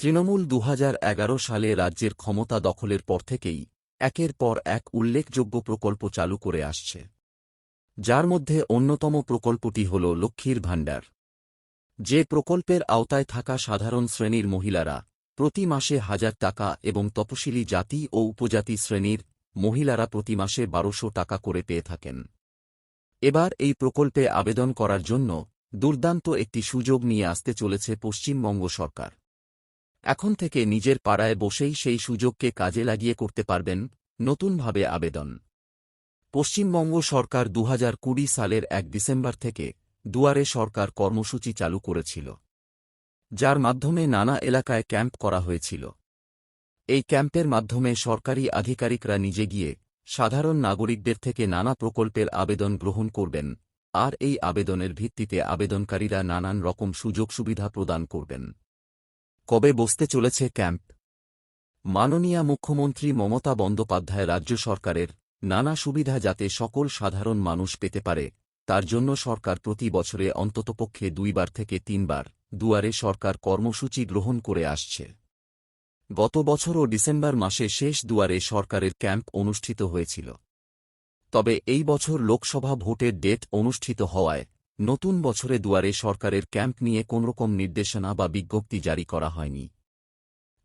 তৃণমূল দু হাজার এগারো সালে রাজ্যের ক্ষমতা দখলের পর থেকেই একের পর এক উল্লেখযোগ্য প্রকল্প চালু করে আসছে। যার মধ্যে অন্যতম প্রকল্পটি হল লক্ষ্মীর ভাণ্ডার। যে প্রকল্পের আওতায় থাকা সাধারণ শ্রেণির মহিলারা প্রতি মাসে হাজার টাকা এবং তপশিলি জাতি ও উপজাতি শ্রেণির মহিলারা প্রতি মাসে বারোশো টাকা করে পেয়ে থাকেন। এবার এই প্রকল্পে আবেদন করার জন্য দুর্দান্ত একটি সুযোগ নিয়ে আসতে চলেছে পশ্চিমবঙ্গ সরকার। এখন থেকে নিজের পাড়ায় বসেই সেই সুযোগকে কাজে লাগিয়ে করতে পারবেন নতুনভাবে আবেদন। পশ্চিমবঙ্গ সরকার দুহাজার কুড়ি সালের এক ডিসেম্বর থেকে দুয়ারে সরকার কর্মসূচি চালু করেছিল, যার মাধ্যমে নানা এলাকায় ক্যাম্প করা হয়েছিল। এই ক্যাম্পের মাধ্যমে সরকারি আধিকারিকরা নিজে গিয়ে সাধারণ নাগরিকদের থেকে নানা প্রকল্পের আবেদন গ্রহণ করবেন আর এই আবেদনের ভিত্তিতে আবেদনকারীরা নানান রকম সুযোগ সুবিধা প্রদান করবেন। কবে বসতে চলেছে ক্যাম্প? মাননীয়া মুখ্যমন্ত্রী মমতা বন্দ্যোপাধ্যায় রাজ্য সরকারের নানা সুবিধা যাতে সকল সাধারণ মানুষ পেতে পারে, তার জন্য সরকার প্রতি বছরে অন্ততপক্ষে দুইবার থেকে তিনবার দুয়ারে সরকার কর্মসূচি গ্রহণ করে আসছে। গত বছরও ডিসেম্বর মাসে শেষ দুয়ারে সরকারের ক্যাম্প অনুষ্ঠিত হয়েছিল। তবে এই বছর লোকসভা ভোটের ডেট অনুষ্ঠিত হওয়ায় নতুন বছরে দুয়ারে সরকারের ক্যাম্প নিয়ে কোনরকম নির্দেশনা বা বিজ্ঞপ্তি জারি করা হয়নি।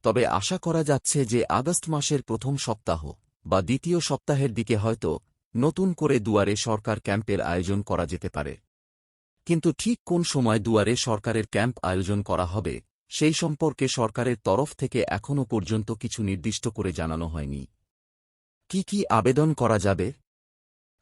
তবে আশা করা যাচ্ছে যে আগস্ট মাসের প্রথম সপ্তাহ বা দ্বিতীয় সপ্তাহের দিকে হয়তো নতুন করে দুয়ারে সরকার ক্যাম্পের আয়োজন করা যেতে পারে। কিন্তু ঠিক কোন সময় দুয়ারে সরকারের ক্যাম্প আয়োজন করা হবে, সেই সম্পর্কে সরকারের তরফ থেকে এখনও পর্যন্ত কিছু নির্দিষ্ট করে জানানো হয়নি। কি কি আবেদন করা যাবে?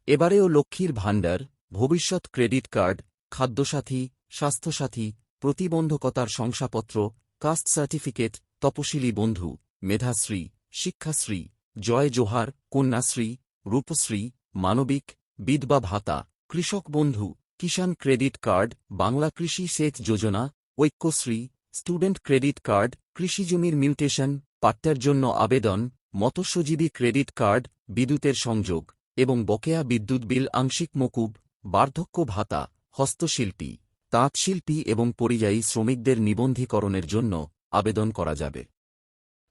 এবারেও লক্ষ্মীর ভাণ্ডার ভবিষ্যৎ ক্রেডিট কার্ড, খাদ্যসাথী, স্বাস্থ্যসাথী, প্রতিবন্ধকতার শংসাপত্র, কাস্ট সার্টিফিকেট, তপশিলি বন্ধু, মেধাশ্রী, শিক্ষাশ্রী, জয় জোহার, কন্যাশ্রী, রূপশ্রী, মানবিক, বিধবা ভাতা, কৃষক বন্ধু, কিষাণ credit card, Bangla Krishi Sech Yojana, Aikyashree, student credit card কৃষিজমির মিউটেশন পাট্টার জন্য আবেদন, মৎস্যজীবী ক্রেডিট কার্ড, বিদ্যুতের সংযোগ এবং বকেয়া বিদ্যুৎ বিল, আংশিক মকুব বার্ধক্য ভাতা, হস্তশিল্পী, তাঁতশিল্পী এবং পরিযায়ী শ্রমিকদের নিবন্ধীকরণের জন্য আবেদন করা যাবে।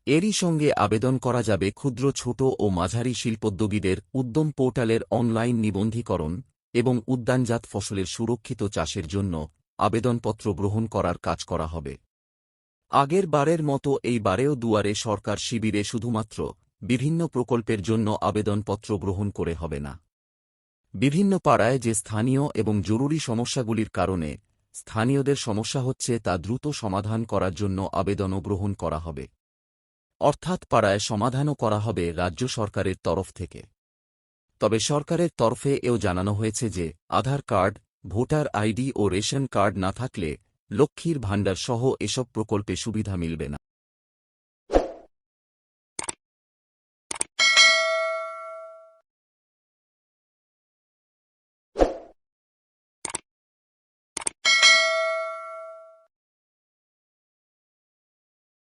এরই সঙ্গে আবেদন করা যাবে ক্ষুদ্র, ছোট ও মাঝারি শিল্পোদ্যোগীদের উদ্যম পোর্টালের অনলাইন নিবন্ধীকরণ এবং উদ্যানজাত ফসলের সুরক্ষিত চাষের জন্য আবেদনপত্র গ্রহণ করার কাজ করা হবে। আগের বারের মতো এই বারেও দুয়ারে সরকার শিবিরে শুধুমাত্র বিভিন্ন প্রকল্পের জন্য আবেদনপত্র গ্রহণ করে হবে না। বিভিন্ন পাড়ায় যে স্থানীয় এবং জরুরি সমস্যাগুলির কারণে স্থানীয়দের সমস্যা হচ্ছে তা দ্রুত সমাধান করার জন্য আবেদনও গ্রহণ করা হবে। অর্থাৎ পাড়ায় সমাধানও করা হবে রাজ্য সরকারের তরফ থেকে। তবে সরকারের তরফে এও জানানো হয়েছে যে আধার কার্ড, ভোটার আইডি ও রেশন কার্ড না থাকলে লক্ষ্মীর ভাণ্ডার সহ এসব প্রকল্পে সুবিধা মিলবে না।